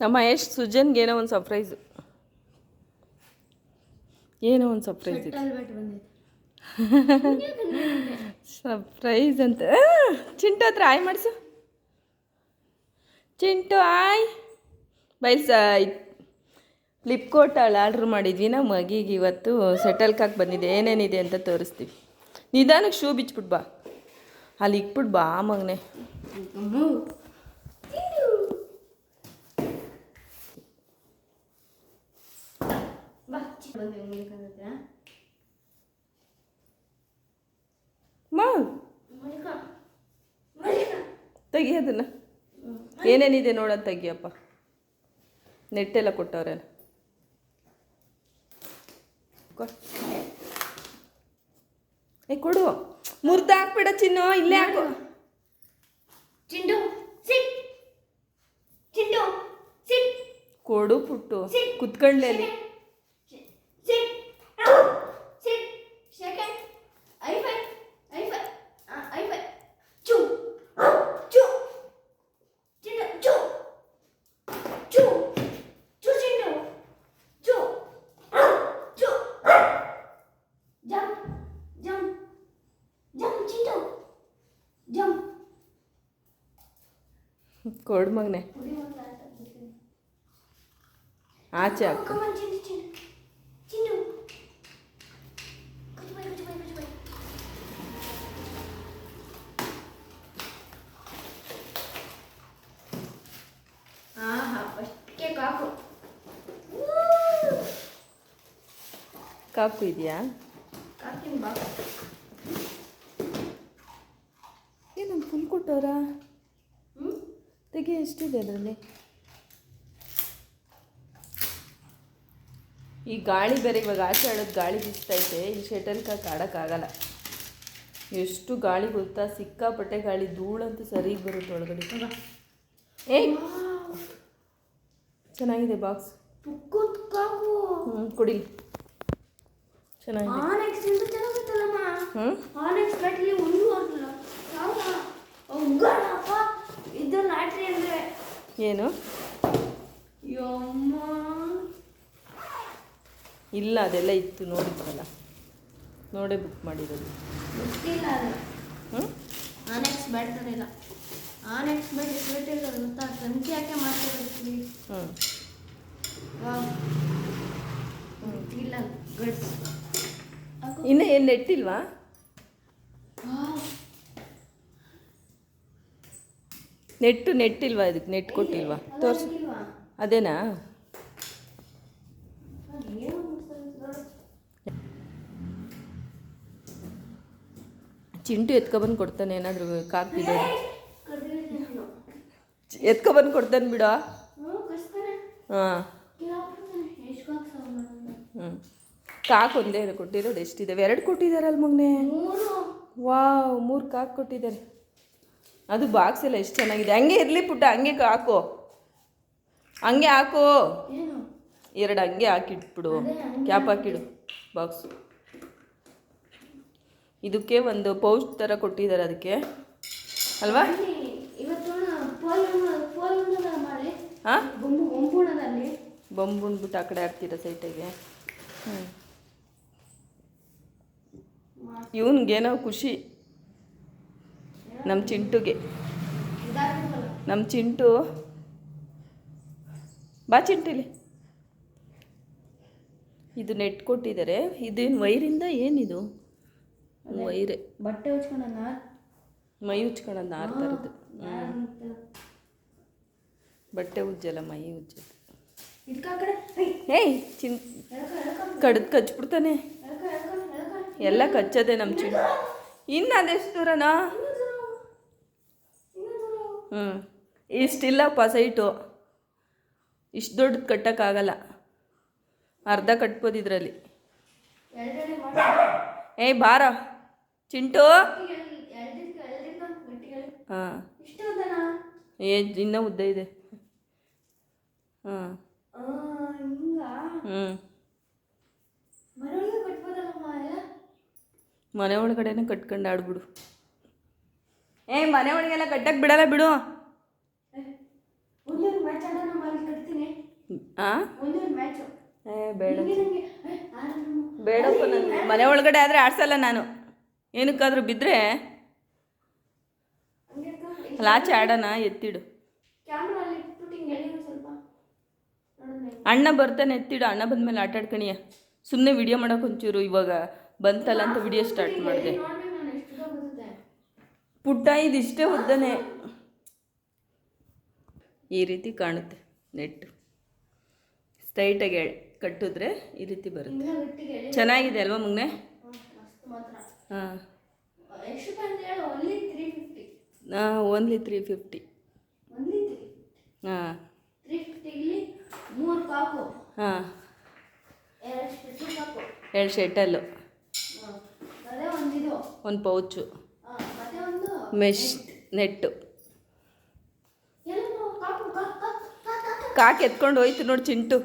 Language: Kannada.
ನಮ್ಮ ಎಷ್ಟು ಸುಜನ್ಗೆ ಏನೋ ಒಂದು ಸರ್ಪ್ರೈಸ್ ಏನೋ ಒಂದು ಸರ್ಪ್ರೈಸ್ ಇದೆ ಸರ್ಪ್ರೈಸ್ ಅಂತ. ಚಿಂಟು ಹತ್ರ ಆಯ್ ಮಾಡಿಸು. ಚಿಂಟು ಆಯ್. ಬೈಲ್ಸ ಫ್ಲಿಪ್ಕೋರ್ಟಲ್ಲಿ ಆರ್ಡ್ರ್ ಮಾಡಿದ್ವಿ. ನಮ್ಮ ಮಗಿಗೆ ಇವತ್ತು ಸೆಟಲ್ ಕಾಕ್ ಬಂದಿದೆ. ಏನೇನಿದೆ ಅಂತ ತೋರಿಸ್ತೀವಿ. ನಿಧಾನಕ್ಕೆ ಶೂ ಬಿಚ್ಬಿಟ್ಟು ಬಾ. ಅಲ್ಲಿ ಇಕ್ಬಿಟ್ಟು ಬಾ ಮಗನೆ. ತೆಗಿ ಅದನ್ನು. ಏನೇನಿದೆ ನೋಡೋದು ತೆಗಿಯಪ್ಪ. ನೆಟ್ಟೆಲ್ಲ ಕೊಟ್ಟವ್ರೆ ಏ ಕೊಡು. ಮುರ್ದಾಕ್ ಬಿಡ ಚಿನ್ನು ಇಲ್ಲೇ ಹಾಕು. ಚಿಂಡು ಚಿಂಡು ಕೊಡು ಪುಟ್ಟು. ಕುತ್ಕೊಂಡ್ಲೆ ಕೊಡು ಮಗ್ನೆ. ಹಾಚಾಕ ಮಂಜು ತಿನ್ನು ಕೂತ್ ಹೋಗು ಕೂತ್ ಹೋಗು ಹಾಹಾ ಫುಲ್ ಕೂಟೋರ ತೆಗಿ ಎಷ್ಟಿದೆ ಅದರಲ್ಲಿ? ಈ ಗಾಳಿ ಬೇರೆ ಇವಾಗ ಆಚೆ ಆಡೋದು ಗಾಳಿ ಬಿಸ್ತೈತೆ ಈ ಶಟಲ್ ಕಾಕ್ ಆಡೋಕ್ಕಾಗಲ್ಲ ಎಷ್ಟು ಗಾಳಿ ಗೊತ್ತಾ? ಸಿಕ್ಕಾಪಟ್ಟೆ ಗಾಳಿ ಧೂಳಂತೂ ಸರಿಗೆ ಬರುತ್ತೆ ಒಳಗಡೆ. ಏ! ಚೆನ್ನಾಗಿದೆ ಬಾಕ್ಸ್. ಹ್ಞೂ ಕೊಡಿ. ಚೆನ್ನಾಗಿದೆ. ಹ್ಞೂ ಏನು? ಇಲ್ಲ ಅದೆಲ್ಲ ಇತ್ತು ನೋಡಿದ್ವಲ್ಲ. ನೋಡೇ ಬುಕ್ ಮಾಡಿರೋದು. ಇನ್ನೂ ಏನು ಹ್ಞೂ ಆನೆಕ್ಸ್ ಬ್ಯಾಟ್ ಥರ ಇಲ್ಲ ಆನೆಕ್ಸ್ ಬ್ಯಾಟ್ ಎಷ್ಟು ರೇಟ್ ಇರೋದು ಗೊತ್ತಾ ಸಂಖ್ಯೆ ಯಾಕೆ ಮಾಡ್ತಿರ್ತೀವಿ ಹ್ಞೂ ವಾವ್ ಗೊತ್ತಿಲ್ಲ ಗಡ್ಸ್ ಇನ್ನೂ ಏನು ನೆಟ್ಟಿಲ್ವಾ ನೆಟ್ಟು ನೆಟ್ಟಿಲ್ವಾ ಇದಕ್ಕೆ? ನೆಟ್ ಕೊಟ್ಟಿಲ್ವಾ? ತೋರಿಸು. ಅದೇನಾ? ಚಿಂಟು ಎತ್ಕೊಬಂದು ಕೊಡ್ತಾನೆ ಏನಾದರೂ ಕಾಕ್ತಿದೆ ಎತ್ಕೊಬಂದು ಕೊಡ್ತಾನೆ ಬಿಡೋ. ಹಾಂ. ಹ್ಞೂ ಕಾಕು ಒಂದೇ ಕೊಟ್ಟಿರೋದು ಎಷ್ಟಿದೆ ಎರಡು ಕೊಟ್ಟಿದ್ದಾರೆ ಅಲ್ಲಿ ಮಗನೇ. ವಾವ್ ಮೂರು ಕಾಕು ಕೊಟ್ಟಿದ್ದಾರೆ. ಅದು ಬಾಕ್ಸ್ ಎಲ್ಲ ಎಷ್ಟು ಚೆನ್ನಾಗಿದೆ. ಹಂಗೆ ಇರಲಿ ಪುಟ್ಟ ಹಂಗೆ ಹಾಕೋ. ಹಂಗೆ ಹಾಕು. ಎರಡು ಹಂಗೆ ಹಾಕಿಟ್ಬಿಡು. ಕ್ಯಾಪ್ ಹಾಕಿಡು ಬಾಕ್ಸ್ ಇದಕ್ಕೆ ಒಂದು ಪೌಚ್ ಥರ ಕೊಟ್ಟಿದ್ದಾರೆ ಅದಕ್ಕೆ. ಅಲ್ವಾ? ಹಾಂ? ಬೊಂಬು ಬೊಂಬುಣದಲ್ಲಿ. ಬೊಂಬುಂಡ್ಬಿಟ್ಟು ಆ ಕಡೆ ಹಾಕ್ತೀರಾ ಸೈಟಿಗೆ? ಹ್ಞೂ ಇವನಿಗೇನೋ ಖುಷಿ. ನಮ್ಮ ಚಿಂಟುಗೆ. ನಮ್ಮ ಚಿಂಟು. ಬಾ ಚಿಂಟಿಲಿ ಇದು ನೆಟ್ ಕೊಟ್ಟಿದ್ದಾರೆ. ಇದೇನು ವೈರಿಂದ ಏನಿದು? ವೈರೆ. ಬಟ್ಟೆ ಉಚ್ಕೊಳ್ಳೋಣ ಮೈ ಉಚ್ಕೊಳ್ಳೋದು ನಾರು ಥರದ್ದು ಬಟ್ಟೆ ಉಜ್ಜಲ್ಲ ಮೈ ಉಜ್ಜಲ್ಲ ಏಯ್. ಚಿನ್ ಕಡ್ದು ಕಚ್ಬಿಡ್ತಾನೆ. ಎಲ್ಲ ಕಚ್ಚದೆ ನಮ್ಮ ಚಿಂಟು. ಇನ್ನು ಅದೆಷ್ಟು ದೂರನಾ ಇನ್ನೂ ದೂರ, ಇನ್ನೂ ದೂರ. ಹ್ಞೂ ಇಷ್ಟಿಲ್ಲಪ್ಪ ಸೈಟು ಇಷ್ಟು ದೊಡ್ಡದು ಕಟ್ಟೋಕ್ಕಾಗಲ್ಲ ಅರ್ಧ ಕಟ್ಬೋದು ಇದರಲ್ಲಿ. ಏಯ್ ಬಾರ. ಚಿಂಟು. ಹಾಂ. ಏ ಇನ್ನ ಉದ್ದ ಇದೆ. ಹಾಂ ಹ್ಞೂ ಮನೆ ಒಳಗಡೆನೆ ಕಟ್ಕೊಂಡು ಆಡ್ಬಿಡು. ಏ ಮನೆ ಒಳಗೆಲ್ಲ ಕಟ್ಟಕ್ಕೆ ಬಿಡಲ್ಲ ಬಿಡು. ಏ ಬೇಡ. ಬೇಡಪ್ಪ ಮನೆ ಒಳಗಡೆ ಆದರೆ ಆಡ್ಸಲ್ಲ ನಾನು. ಏನಕ್ಕಾದ್ರೂ ಬಿದ್ದರೆ ಲಾಚೆ ಆಚೆ ಆಡೋಣ ಎತ್ತಿಡು. ಅಣ್ಣ ಬರ್ತಾನೆ ಎತ್ತಿಡು. ಅಣ್ಣ ಬಂದ ಮೇಲೆ ಆಟಾಡ್ಕಣಿಯ. ಸುಮ್ಮನೆ ವಿಡಿಯೋ ಮಾಡೋಕೆ ಒಂಚೂರು ಇವಾಗ ಬಂತಲ್ಲ ಅಂತ ವಿಡಿಯೋ ಸ್ಟಾರ್ಟ್ ಮಾಡಿದೆ ನೋಡ್ರಿ ನಾನು ಎಷ್ಟು ದೂರ ಬರುತ್ತೆ ಪುಟ್ಟ ಇದಿಷ್ಟೇ ಉದ್ದನೆ. ಈ ರೀತಿ ಕಾಣುತ್ತೆ ನೆಟ್ಟು. ಸ್ಟ್ರೈಟಾಗಿ ಕಟ್ಟಿದ್ರೆ ಈ ರೀತಿ ಬರುತ್ತೆ. ಚೆನ್ನಾಗಿದೆ ಅಲ್ವಾ ಮುಗ್ನೆ? ಹಾಂ ಹಾಂ. ಓನ್ಲಿ ತ್ರೀ ಫಿಫ್ಟಿ ಹಾಂ ಹಾಂ. ಎರಡು ಶೆಟಲ್ಲು ಒಂದು ಪೌಚು. ಮೆಶ್ ನೆಟ್ಟು ಕಾಕು ಎತ್ಕೊಂಡು ಹೋಯ್ತು ನೋಡಿ ಚಿಂಟು.